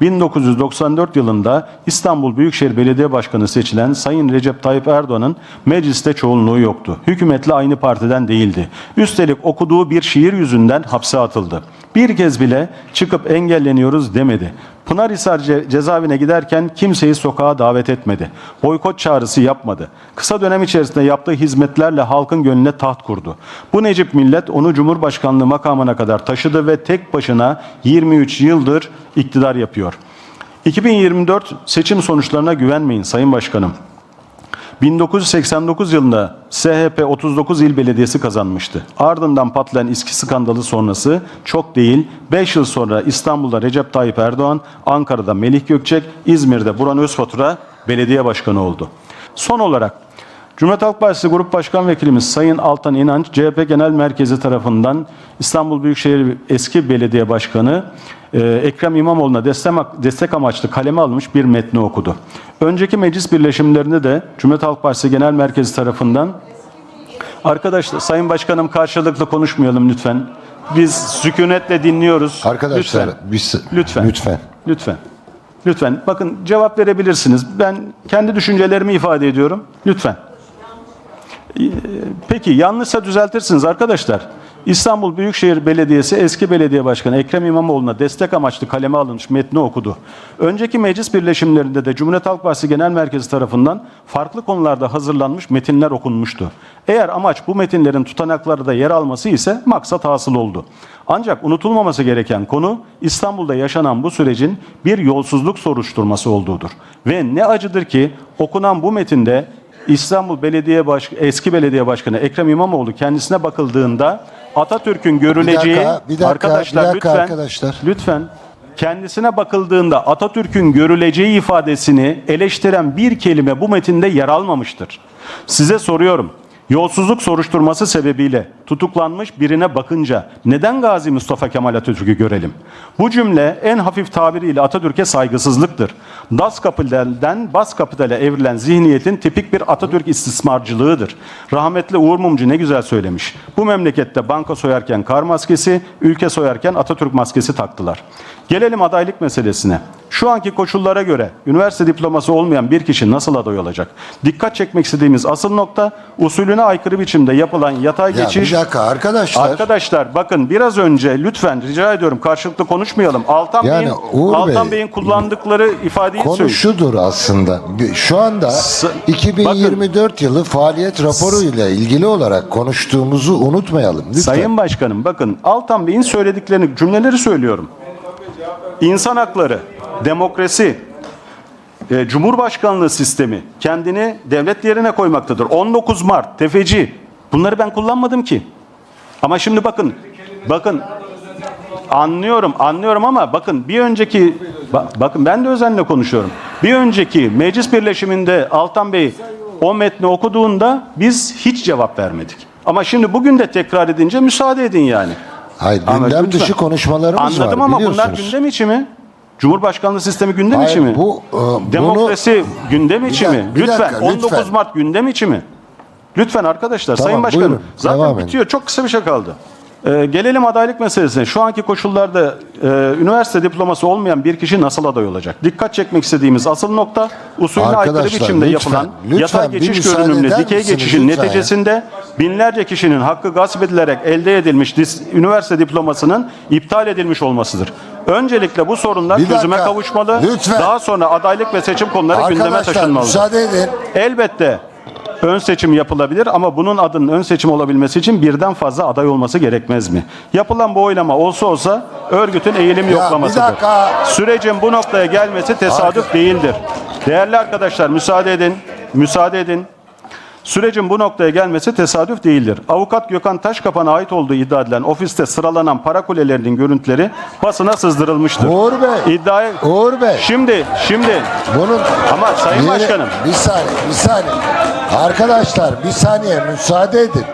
1994 yılında İstanbul Büyükşehir Belediye Başkanı seçilen Sayın Recep Tayyip Erdoğan'ın mecliste çoğunluğu yoktu. Hükümetle aynı partiden değildi. Üstelik okuduğu bir şiir yüzünden hapse atıldı. Bir kez bile çıkıp engelleniyoruz demedi. Pınarhisar ce- cezaevine giderken kimseyi sokağa davet etmedi. Boykot çağrısı yapmadı. Kısa dönem içerisinde yaptığı hizmetlerle halkın gönlüne taht kurdu. Bu Necip millet onu Cumhurbaşkanlığı makamına kadar taşıdı ve tek başına 23 yıldır iktidar yapıyor. 2024 seçim sonuçlarına güvenmeyin Sayın Başkanım. 1989 yılında SHP 39 il belediyesi kazanmıştı. Ardından patlayan İSKİ skandalı sonrası çok değil 5 yıl sonra İstanbul'da Recep Tayyip Erdoğan, Ankara'da Melih Gökçek, İzmir'de Buran Özfatura belediye başkanı oldu. Son olarak Cumhuriyet Halk Partisi Grup Başkan Vekilimiz Sayın Altan İnanç, CHP Genel Merkezi tarafından İstanbul Büyükşehir eski belediye başkanı e, Ekrem İmamoğlu'na destek, destek amaçlı kaleme alınmış bir metni okudu. Önceki meclis birleşimlerinde de Cumhuriyet Halk Partisi Genel Merkezi tarafından Arkadaşlar, Sayın Başkanım karşılıklı konuşmayalım lütfen. Biz sükunetle dinliyoruz. Arkadaşlar lütfen. biz Lütfen. lütfen. Lütfen. Lütfen. Bakın cevap verebilirsiniz. Ben kendi düşüncelerimi ifade ediyorum. Lütfen. Ee, Peki yanlışsa düzeltirsiniz arkadaşlar. İstanbul Büyükşehir Belediyesi eski belediye başkanı Ekrem İmamoğlu'na destek amaçlı kaleme alınmış metni okudu. Önceki meclis birleşimlerinde de Cumhuriyet Halk Partisi Genel Merkezi tarafından farklı konularda hazırlanmış metinler okunmuştu. Eğer amaç bu metinlerin tutanaklarda yer alması ise maksat hasıl oldu. Ancak unutulmaması gereken konu İstanbul'da yaşanan bu sürecin bir yolsuzluk soruşturması olduğudur. Ve ne acıdır ki okunan bu metinde İstanbul Belediye Baş eski belediye başkanı Ekrem İmamoğlu kendisine bakıldığında Atatürk'ün görüleceği Bir dakika, bir dakika, arkadaşlar bir dakika lütfen arkadaşlar. lütfen kendisine bakıldığında Atatürk'ün görüleceği ifadesini eleştiren bir kelime bu metinde yer almamıştır. Size soruyorum. Yolsuzluk soruşturması sebebiyle tutuklanmış birine bakınca neden Gazi Mustafa Kemal Atatürk'ü görelim? Bu cümle en hafif tabiriyle Atatürk'e saygısızlıktır. Das Kapital'den Bas Kapital'e evrilen zihniyetin tipik bir Atatürk istismarcılığıdır. Rahmetli Uğur Mumcu ne güzel söylemiş. Bu memlekette banka soyarken kar maskesi, ülke soyarken Atatürk maskesi taktılar. Gelelim adaylık meselesine. Şu anki koşullara göre üniversite diploması olmayan bir kişi nasıl aday olacak? Dikkat çekmek istediğimiz asıl nokta usulüne aykırı biçimde yapılan yatay Ya geçiş. bir dakika arkadaşlar. Arkadaşlar bakın biraz önce lütfen rica ediyorum karşılıklı konuşmayalım. Altan Yani Bey'in Uğur Altan Bey, Bey'in kullandıkları ifadeyi Konu söyleyeyim. şudur aslında. Şu anda S- 2024 yılı faaliyet raporu ile ilgili olarak konuştuğumuzu unutmayalım. Lütfen. Sayın Başkanım bakın Altan Bey'in söylediklerini cümleleri söylüyorum. İnsan hakları, demokrasi, e, Cumhurbaşkanlığı sistemi kendini devlet yerine koymaktadır. 19 Mart, tefeci bunları ben kullanmadım ki. Ama şimdi bakın, bakın anlıyorum, anlıyorum ama bakın bir önceki, ba- bakın ben de özenle konuşuyorum. Bir önceki meclis birleşiminde Altan Bey o metni okuduğunda biz hiç cevap vermedik. Ama şimdi bugün de tekrar edince müsaade edin yani. Hayır, gündem lütfen. dışı konuşmalarımız Anladım var ama bunlar gündem içi mi? Cumhurbaşkanlığı sistemi gündem Hayır, içi mi? bu, e, bunu- Demokrasi gündem içi Bir mi? dakika, Lütfen dakika, 19 lütfen. Mart gündem içi mi? Lütfen arkadaşlar, Tamam, Sayın Başkanım. buyurun, zaten devam edin. bitiyor. Çok kısa bir şey kaldı. Ee, gelelim adaylık meselesine. Şu anki koşullarda e, üniversite diploması olmayan bir kişi nasıl aday olacak? Dikkat çekmek istediğimiz asıl nokta usulüne aykırı Arkadaşlar, biçimde lütfen, yapılan lütfen yatay geçiş görünümlü dikey geçişin lütfen ya? neticesinde binlerce kişinin hakkı gasp edilerek elde edilmiş dis- üniversite diplomasının iptal edilmiş olmasıdır. Öncelikle bu sorunlar Bir çözüme dakika, kavuşmalı. lütfen. Daha sonra adaylık ve seçim konuları gündeme Arkadaşlar taşınmalı. müsaade edin. Elbette ön seçim yapılabilir ama bunun adının ön seçim olabilmesi için birden fazla aday olması gerekmez mi? Yapılan bu oylama olsa olsa örgütün eğilim yoklamasıdır. dakika. Sürecin bu noktaya gelmesi tesadüf değildir. Değerli arkadaşlar müsaade edin. Müsaade edin. Sürecin bu noktaya gelmesi tesadüf değildir. Avukat Gökhan Taşkapan'a ait olduğu iddia edilen ofiste sıralanan para kulelerinin görüntüleri basına sızdırılmıştır. Uğur Bey. İddiaya... Uğur Bey. Şimdi, şimdi Bunun ama Sayın yeri- Başkanım, Bir saniye, bir saniye. Arkadaşlar bir saniye müsaade edin.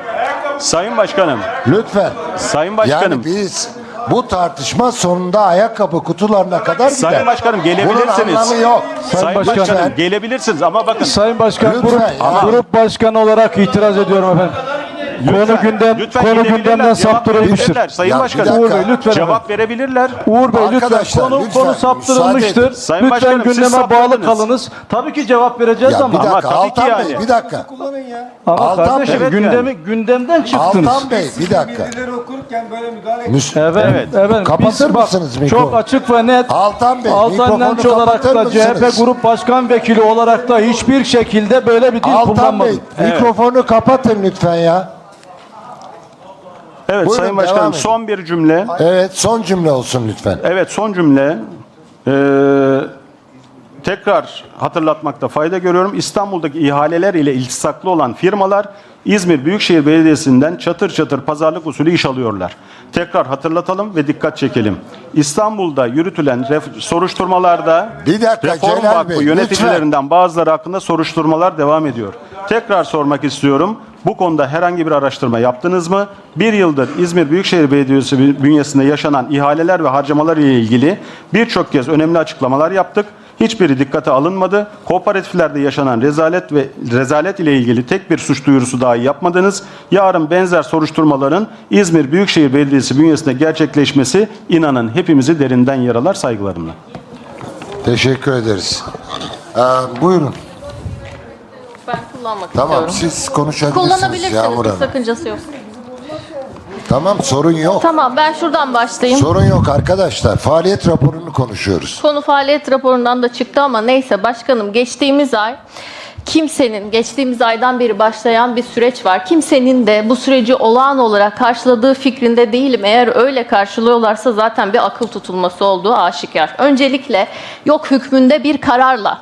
Sayın Başkanım, Lütfen. Sayın Başkanım. Yani biz bu tartışma sonunda ayakkabı kutularına kadar gider. Sayın Başkanım gelebilirsiniz. Bunun anlamı yok. Sayın, Başkanım. Başkanım Lütfen. gelebilirsiniz ama bakın Sayın Başkan, Lütfen grup, ya. grup başkanı olarak itiraz ediyorum efendim. Lütfen, gündem- lütfen konu gündemden saptırılmıştır. Sayın Ya Başkanım. Uğur Bey lütfen Cevap verebilirler. Uğur Bey lütfen konu, lütfen, konu saptırılmıştır. Sayın lütfen Başkanım, gündeme bağlı kalınız. Tabii ki cevap vereceğiz Ya ama. dakika tabii ki Altan yani. Bey bir dakika. Ama Altan kardeşim Bey, gündemi gündemden çıktınız. Altan Bey bir dakika. Bildirileri okurken böyle müdahale Müs- Evet, Evet. evet. Kapatır Biz mısınız mikrofonu? Çok açık ve net. Altan Bey, Altan mikrofonu Lenç olarak da CHP? Grup Başkan Vekili olarak da hiçbir şekilde böyle bir dil Altan Bey kullanmadım. mikrofonu kapatın lütfen ya. Evet Buyurun, Sayın devam Başkanım edin. son bir cümle. Evet son cümle olsun lütfen. Evet son cümle. Ee, tekrar hatırlatmakta fayda görüyorum. İstanbul'daki ihaleler ile iltisaklı olan firmalar İzmir Büyükşehir Belediyesi'nden çatır çatır pazarlık usulü iş alıyorlar. Tekrar hatırlatalım ve dikkat çekelim. İstanbul'da yürütülen soruşturmalarda Bir dakika, Reform Celal Vakfı Bey, yöneticilerinden bazıları hakkında soruşturmalar devam ediyor. Tekrar sormak istiyorum. Bu konuda herhangi bir araştırma yaptınız mı? Bir yıldır İzmir Büyükşehir Belediyesi bünyesinde yaşanan ihaleler ve harcamalar ile ilgili birçok kez önemli açıklamalar yaptık. Hiçbiri dikkate alınmadı. Kooperatiflerde yaşanan rezalet ve rezalet ile ilgili tek bir suç duyurusu dahi yapmadınız. Yarın benzer soruşturmaların İzmir Büyükşehir Belediyesi bünyesinde gerçekleşmesi inanın hepimizi derinden yaralar saygılarımla. Teşekkür ederiz. Ee, buyurun. Ben kullanmak Tamam istiyorum. siz konuşabilirsiniz Kullanabilirsiniz. Bir sakıncası yok. Tamam sorun yok. Tamam ben şuradan başlayayım. Sorun yok arkadaşlar. Faaliyet raporunu konuşuyoruz. Konu faaliyet raporundan da çıktı ama neyse başkanım geçtiğimiz ay kimsenin geçtiğimiz aydan beri başlayan bir süreç var. Kimsenin de bu süreci olağan olarak karşıladığı fikrinde değilim. Eğer öyle karşılıyorlarsa zaten bir akıl tutulması olduğu aşikar. Öncelikle yok hükmünde bir kararla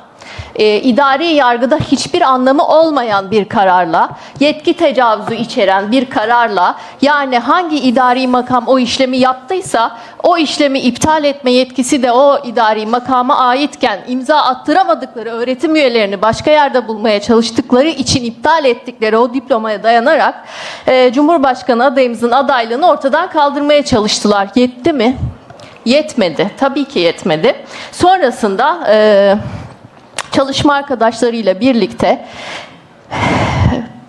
e, idari yargıda hiçbir anlamı olmayan bir kararla, yetki tecavüzü içeren bir kararla, yani hangi idari makam o işlemi yaptıysa o işlemi iptal etme yetkisi de o idari makama aitken imza attıramadıkları öğretim üyelerini başka yerde bulmaya çalıştıkları için iptal ettikleri o diplomaya dayanarak e, Cumhurbaşkanı adayımızın adaylığını ortadan kaldırmaya çalıştılar. Yetti mi? Yetmedi. Tabii ki yetmedi. Sonrasında e, çalışma arkadaşlarıyla birlikte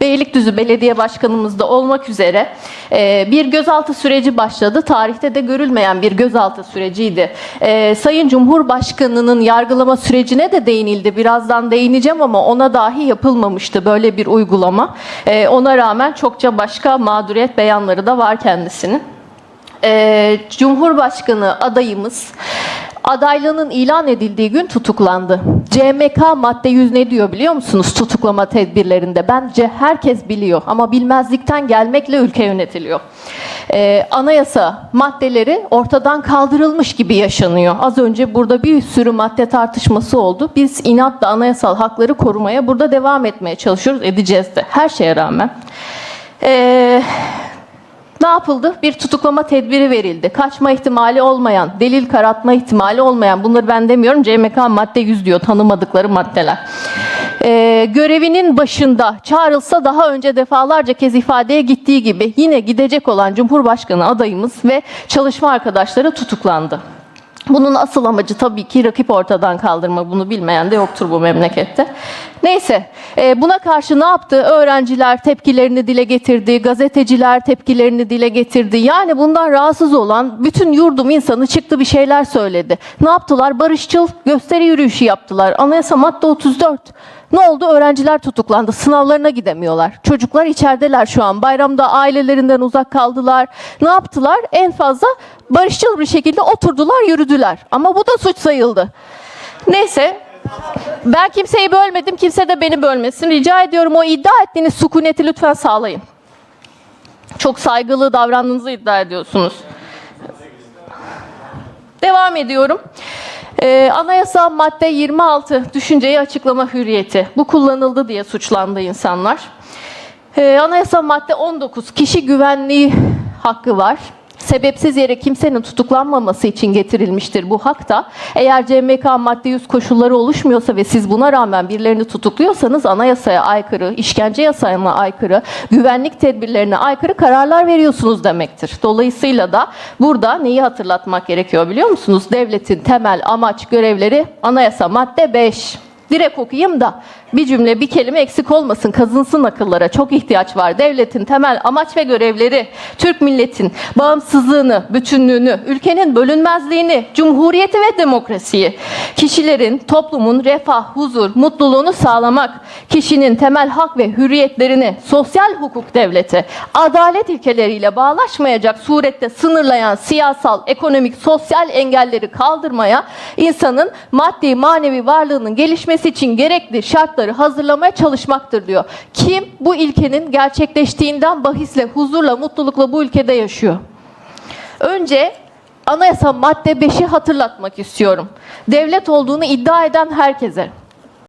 Beylikdüzü Belediye Başkanımız da olmak üzere e, bir gözaltı süreci başladı. Tarihte de görülmeyen bir gözaltı süreciydi. E, Sayın Cumhurbaşkanı'nın yargılama sürecine de değinildi. Birazdan değineceğim ama ona dahi yapılmamıştı böyle bir uygulama. E, Ona rağmen çokça başka mağduriyet beyanları da var kendisinin. Cumhurbaşkanı adayımız adaylığının ilan edildiği gün tutuklandı. CMK madde 100 ne diyor biliyor musunuz tutuklama tedbirlerinde? Bence herkes biliyor ama bilmezlikten gelmekle ülke yönetiliyor. Ee, anayasa maddeleri ortadan kaldırılmış gibi yaşanıyor. Az önce burada bir sürü madde tartışması oldu. Biz inatla anayasal hakları korumaya burada devam etmeye çalışıyoruz. Edeceğiz de her şeye rağmen. Ee, ne yapıldı? Bir tutuklama tedbiri verildi. Kaçma ihtimali olmayan, delil karatma ihtimali olmayan, bunları ben demiyorum CMK madde 100 diyor, tanımadıkları maddeler. Ee, görevinin başında çağrılsa daha önce defalarca kez ifadeye gittiği gibi yine gidecek olan Cumhurbaşkanı adayımız ve çalışma arkadaşları tutuklandı. Bunun asıl amacı tabii ki rakip ortadan kaldırma. Bunu bilmeyen de yoktur bu memlekette. Neyse, e, buna karşı ne yaptı? Öğrenciler tepkilerini dile getirdi, gazeteciler tepkilerini dile getirdi. Yani bundan rahatsız olan bütün yurdum insanı çıktı bir şeyler söyledi. Ne yaptılar? Barışçıl gösteri yürüyüşü yaptılar. Anayasa madde 34. Ne oldu? Öğrenciler tutuklandı. Sınavlarına gidemiyorlar. Çocuklar içerideler şu an. Bayramda ailelerinden uzak kaldılar. Ne yaptılar? En fazla barışçıl bir şekilde oturdular, yürüdüler. Ama bu da suç sayıldı. Neyse. Ben kimseyi bölmedim. Kimse de beni bölmesin. Rica ediyorum o iddia ettiğiniz sükuneti lütfen sağlayın. Çok saygılı davrandığınızı iddia ediyorsunuz. Devam ediyorum. Ee, anayasa madde 26 düşünceyi açıklama hürriyeti. Bu kullanıldı diye suçlandı insanlar. Ee, anayasa madde 19 kişi güvenliği hakkı var. Sebepsiz yere kimsenin tutuklanmaması için getirilmiştir bu hak da. Eğer CMK madde 100 koşulları oluşmuyorsa ve siz buna rağmen birilerini tutukluyorsanız anayasaya aykırı, işkence yasağına aykırı, güvenlik tedbirlerine aykırı kararlar veriyorsunuz demektir. Dolayısıyla da burada neyi hatırlatmak gerekiyor biliyor musunuz? Devletin temel amaç görevleri anayasa madde 5. Direkt okuyayım da bir cümle bir kelime eksik olmasın kazınsın akıllara çok ihtiyaç var. Devletin temel amaç ve görevleri Türk milletin bağımsızlığını, bütünlüğünü, ülkenin bölünmezliğini, cumhuriyeti ve demokrasiyi, kişilerin, toplumun refah, huzur, mutluluğunu sağlamak, kişinin temel hak ve hürriyetlerini, sosyal hukuk devleti, adalet ilkeleriyle bağlaşmayacak surette sınırlayan siyasal, ekonomik, sosyal engelleri kaldırmaya, insanın maddi, manevi varlığının gelişmesi için gerekli şartları hazırlamaya çalışmaktır diyor. Kim bu ilkenin gerçekleştiğinden bahisle, huzurla, mutlulukla bu ülkede yaşıyor? Önce anayasa madde 5'i hatırlatmak istiyorum. Devlet olduğunu iddia eden herkese,